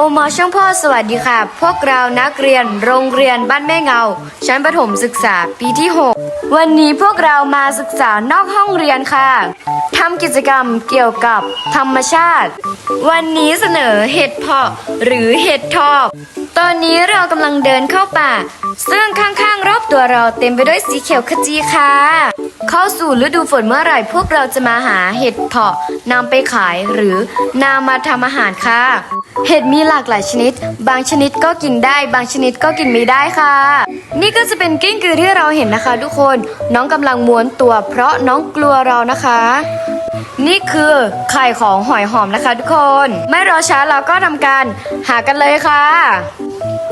โอมาช่างพ่อสวัสดีค่ะ พวกเรานักเรียนโรงเรียนบ้านแม่เงา ชั้นประถมศึกษาปีที่ 6 วันนี้พวกเรามาศึกษานอกห้องเรียนค่ะทำกิจกรรมเกี่ยวกับธรรมชาติ วันนี้เสนอเห็ดเพาะหรือเห็ดทอบ ตอนนี้เรากำลังเดินเข้าป่า ซึ่งข้างๆรอบตัวเราเต็มไปด้วยสีเขียวขจีค่ะ เข้าสู่ฤดูฝนเมื่อไหร่พวกเราจะมาหาเห็ดเพาะนำไปขายหรือนำมาทำอาหารค่ะ เห็ดมีหลากหลายชนิด บางชนิดก็กินได้ บางชนิดก็กินไม่ได้ค่ะ นี่ก็จะเป็นกิ้งกือที่เราเห็นนะคะ ทุกคนน้องกำลังม้วนตัว เพราะน้องกลัวเรานะคะ นี่คือไข่ของหอยหอมนะคะ ทุกคน ไม่รอช้าเราก็ทำการหากันเลยค่ะ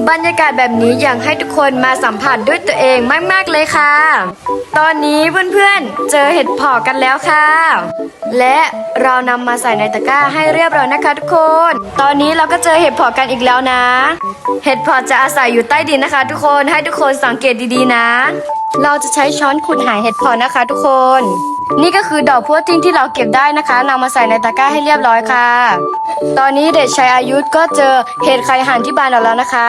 บรรยากาศแบบนี้อยากให้ทุกคนมาสัมผัสด้วยตัวเองมาก ๆ เลยค่ะ ตอนนี้เพื่อนๆเจอเห็ดเพาะกันแล้วค่ะ และเรานำมาใส่ในตะกร้าให้เรียบร้อยนะคะทุกคน ตอนนี้เราก็เจอเห็ดเพาะกันอีกแล้วนะ เห็ดเพาะจะอาศัยอยู่ใต้ดินนะคะ ทุกคนให้ทุกคนสังเกตดีๆนะ เราจะใช้ช้อนขุดหาเห็ดเพาะนะคะ ทุกคน นี่ก็คือดอกพวดทิ้งที่เราเก็บได้นะคะนำมาใส่ในตะกร้าให้เรียบร้อยค่ะ ตอนนี้เด็กชายอายุก็เจอเห็ดไข่ห่านที่บานออกแล้วนะคะ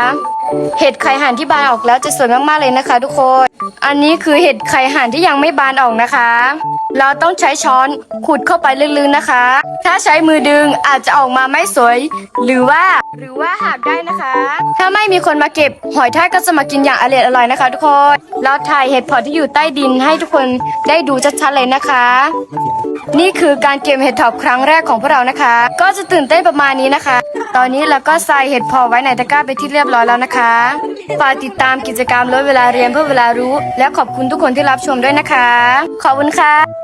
เห็ดไข่ห่านที่บานออกแล้วจะสวยมากๆเลยนะคะ ทุกคน อันนี้คือเห็ดไข่ห่านที่ยังไม่บานออกนะคะ เราต้องใช้ช้อนขุดเข้าไปลึกๆนะคะ ถ้าใช้มือดึงอาจจะออกมาไม่สวย หรือว่าหรือว่าหักได้นะคะ ถ้าไม่มีคนมาเก็บหอยทากก็จะมากินอย่างอร่อยอร่อยนะคะ ทุกคนเราถ่ายเห็ดเพอที่อยู่ใต้ดินให้ทุกคนได้ดูชัดๆเลยนะคะ นี่คือการเก็บเห็ดถอบครั้งแรกของพวกเรานะคะ ก็จะตื่นเต้นประมาณนี้นะคะ ตอนนี้เราก็ใส่เห็ดพอไว้ในตะกร้าไปที่เรียบร้อยแล้วนะคะฝากติดตามกิจกรรมลดเวลาเรียนเพื่อเวลารู้และขอบคุณทุกคนที่รับชมด้วยนะคะ ขอบคุณค่ะ